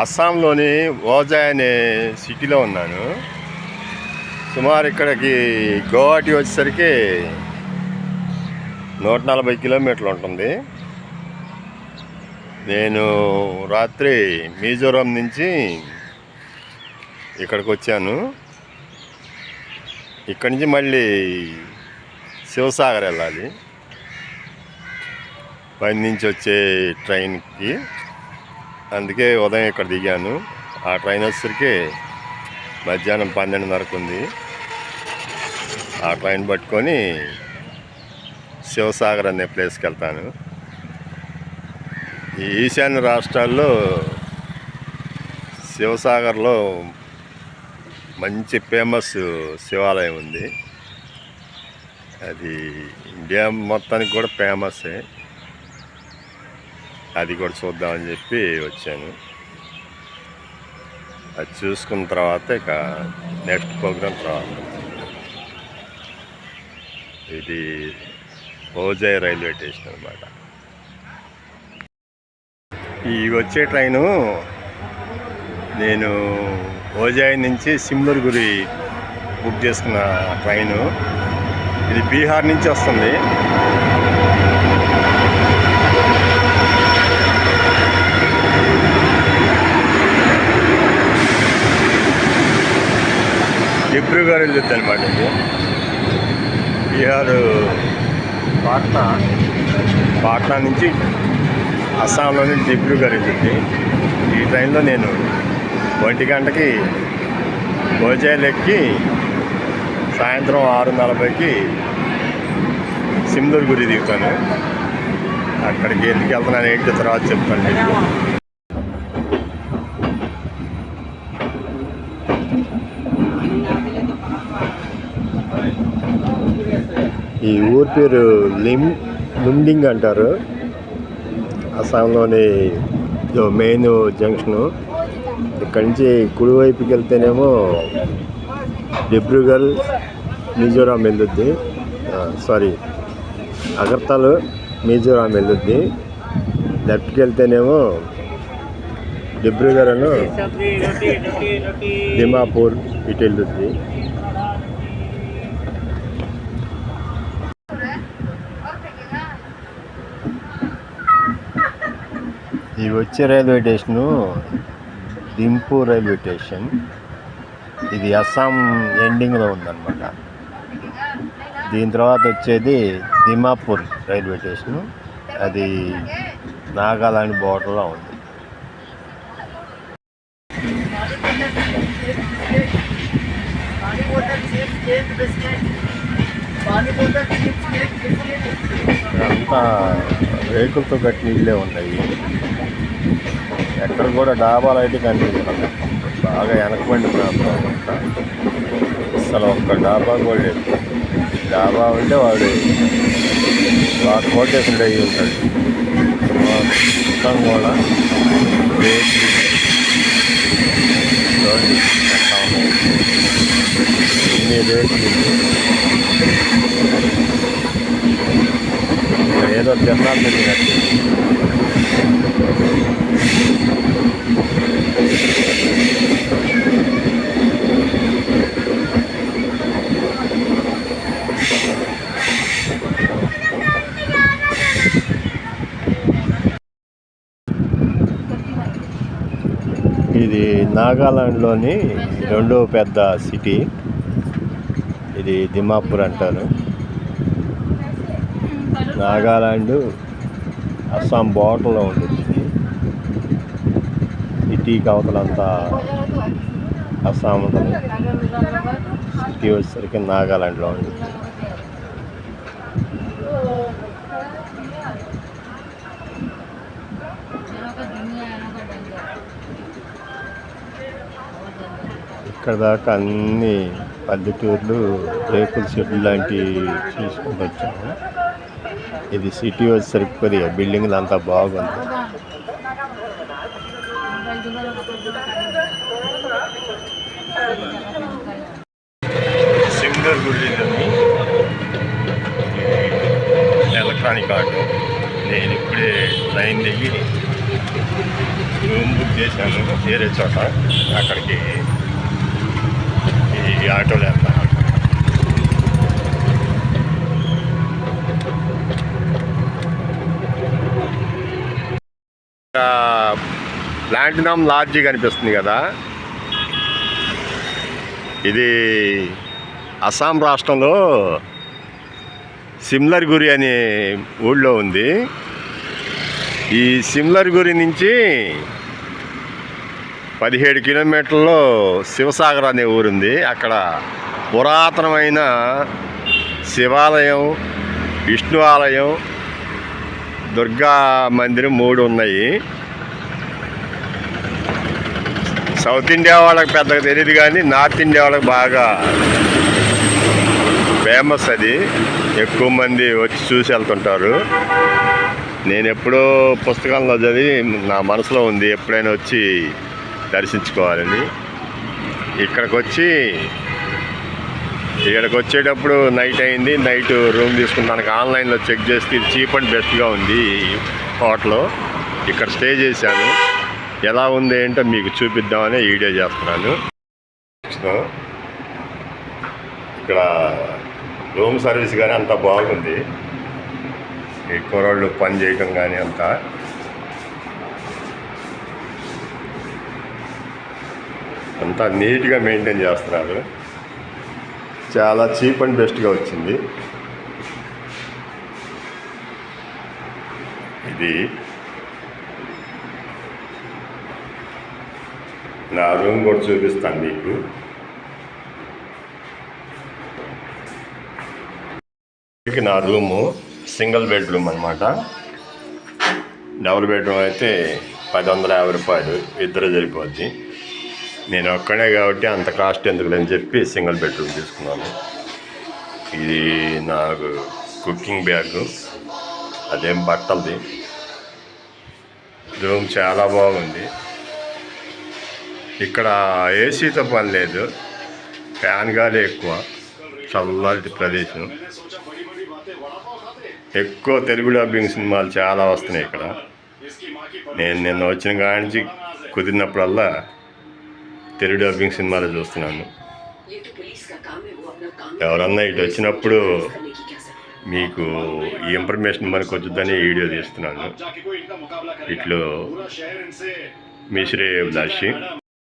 అస్సాంలోని ఓజా అనే సిటీలో ఉన్నాను. సుమారు ఇక్కడికి గోవాటి వచ్చేసరికి నూట నలభై కిలోమీటర్లు ఉంటుంది. నేను రాత్రి మిజోరాం నుంచి ఇక్కడికి వచ్చాను. ఇక్కడి నుంచి మళ్ళీ శివసాగర్ వెళ్ళాలి. పై నుంచి వచ్చే ట్రైన్కి అందుకే ఉదయం ఇక్కడ దిగాను. ఆ ట్రైన్ వచ్చేసరికి మధ్యాహ్నం పన్నెండున్నరకు ఉంది. ఆ ట్రైన్ పట్టుకొని శివసాగర్ అనే ప్లేస్కి వెళ్తాను. ఈ ఈశాన్య రాష్ట్రాల్లో శివసాగర్లో మంచి ఫేమస్ శివాలయం ఉంది. అది ఇండియా మొత్తానికి కూడా ఫేమసే. అది కూడా చూద్దామని చెప్పి వచ్చాను. అది చూసుకున్న తర్వాత ఇక నెక్స్ట్ ప్రోగ్రామ్ తర్వాత ఇది ఓజాయ్ రైల్వే స్టేషన్ అనమాట ఈ వచ్చే ట్రైను నేను ఓజాయ్ నుంచి సిమ్లూరుగురి బుక్ చేసుకున్న ట్రైను. ఇది బీహార్ నుంచి వస్తుంది. డిబ్రూగఢ్ వెళ్ళొద్దు అనమాట ఇది. బీహార్ పాట్నా? పాట్నా నుంచి అస్సాంలోని డిబ్రూగఢ్ వెళ్ళింది. ఈ ట్రైన్లో నేను ఒంటి గంటకి భోజాలు ఎక్కి సాయంత్రం ఆరు నలభైకి సిమ్దూర్ గురి దిగుతాను. అక్కడికి ఎందుకు వెళ్తున్నాను ఏంటి తర్వాత చెప్తాను ఈ ఊరి పేరు లిమ్ లుమ్డింగ్ అంటారు. అస్సాంలోని మెయిన్ జంక్షను. ఇక్కడి నుంచి కుడివైపుకి వెళ్తేనేమో డిబ్రూగఢ్ మిజోరాం వెళ్ళొద్ది సారీ అగర్తల్ మిజోరాం వెళ్ళొద్ది లెఫ్ట్కి వెళ్తేనేమో డిబ్రూగఢ్ దిమాపూర్ ఇటు వెళ్ళొద్ది ఇది వచ్చే రైల్వే స్టేషను దింపు రైల్వే స్టేషన్. ఇది అస్సాం ఎండింగ్లో ఉందన్నమాట. దీని తర్వాత వచ్చేది దిమాపూర్ రైల్వే స్టేషను. అది నాగాలాండ్ బోర్డర్లో ఉంది. అంతా రేకులతో కట్టిన ఇళ్ళే ఉన్నాయి. ఎక్కడ కూడా డాబాలు అయితే కనిపించాలి బాగా వెనకబడి ప్రాంతం. అసలు ఒక్క డాబా కూడా లేదు. డాబా ఉంటే వాడు వాడు కోటేషన్ అయ్యి ఉంటాడు. మొత్తం కూడా ఇన్ని రేకులు ఏదో తిరణాలు పెట్టినట్టు ఇది నాగాలాండ్లోని రెండో పెద్ద సిటీ. ఇది దిమాపూర్ అంటారు. నాగాలాండ్ అస్సాం బార్డర్లో ఉంటుంది. సిటీకి అవతలంతా అస్సాం ఉంటుంది సిటీ వచ్చేసరికి నాగాలాండ్లో ఉంది. ఇక్కడ దాకా అన్ని పల్లెటూర్లు రేకుల షెడ్ లాంటివి చూసుకుంటూ వచ్చాము. ఇది సిటీ వచ్చేసరికి కొద్దిగా బిల్డింగ్లు అంతా బాగుంది. సింగర్ గుడిలోని ఎలక్ట్రానిక్ ఆటో నేను ఇప్పుడే ట్రైన్ దిగి రూమ్ బుక్ చేశాను వేరే చోట. అక్కడికి ఈ ఆటో ల్యాబ్ ప్లాంటినం లాడ్జి కనిపిస్తుంది కదా. ఇది అస్సాం రాష్ట్రంలో సిమ్లర్గురి అనే ఊళ్ళో ఉంది. ఈ సిమ్లర్గురి నుంచి పదిహేడు కిలోమీటర్లో శివసాగర్ అనే ఊరుంది అక్కడ పురాతనమైన శివాలయం విష్ణు ఆలయం దుర్గా మందిరం మూడు ఉన్నాయి. సౌత్ ఇండియా వాళ్ళకి పెద్దగా తెలియదు కానీ నార్త్ ఇండియా వాళ్ళకి బాగా ఫేమస్ అది. ఎక్కువ మంది వచ్చి చూసి వెళ్తుంటారు. నేను ఎప్పుడో పుస్తకాల్లో చదివి నా మనసులో ఉంది ఎప్పుడైనా వచ్చి దర్శించుకోవాలని. ఇక్కడికి వచ్చి ఇక్కడికి వచ్చేటప్పుడు నైట్ అయింది నైట్ రూమ్ తీసుకున్నానికి ఆన్లైన్లో చెక్ చేస్తే చీప్ అండ్ బెస్ట్గా ఉంది ఈ హోటల్. ఇక్కడ స్టే చేశాను. ఎలా ఉంది ఏంటో మీకు చూపిద్దామని వీడియో చేస్తున్నాను. ఇక్కడ రూమ్ సర్వీస్ కానీ అంతా బాగుంది. ఈ కుర్రాళ్ళు పని చేయటం కానీ అంతా. అంతా నీట్గా మెయింటైన్ చేస్తున్నారు. చాలా చీప్ అండ్ బెస్ట్గా వచ్చింది. ఇది నా రూమ్ కూడా చూపిస్తాను మీకు. నా రూము సింగిల్ బెడ్రూమ్ అనమాట డబుల్ బెడ్రూమ్ అయితే పది వందల యాభై రూపాయలు ఇద్దరు సరిపోద్ది. నేను ఒక్కడే కాబట్టి అంత కాస్ట్ ఎందుకు అని చెప్పి సింగిల్ బెడ్రూమ్ తీసుకున్నాను. ఇది నాకు కుకింగ్ బ్యాగ్ అదేం బట్టలది. రూమ్ చాలా బాగుంది. ఇక్కడ ఏసీతో పని లేదు. ఫ్యాన్ గాలి ఎక్కువ. చల్లటి ప్రదేశం. ఎక్కువ తెలుగు డబ్బింగ్ సినిమాలు చాలా వస్తున్నాయి ఇక్కడ. నేను నిన్న వచ్చిన కాడి నుంచి కుదిరినప్పుడల్లా తెలుగు డబ్బింగ్ సినిమాలు చూస్తున్నాను. ఎవరన్నా ఇటు వచ్చినప్పుడు మీకు ఈ ఇన్ఫర్మేషన్ మనకు వచ్చిందని వీడియో తీస్తున్నాను. ఇట్లు మీ శ్రేయ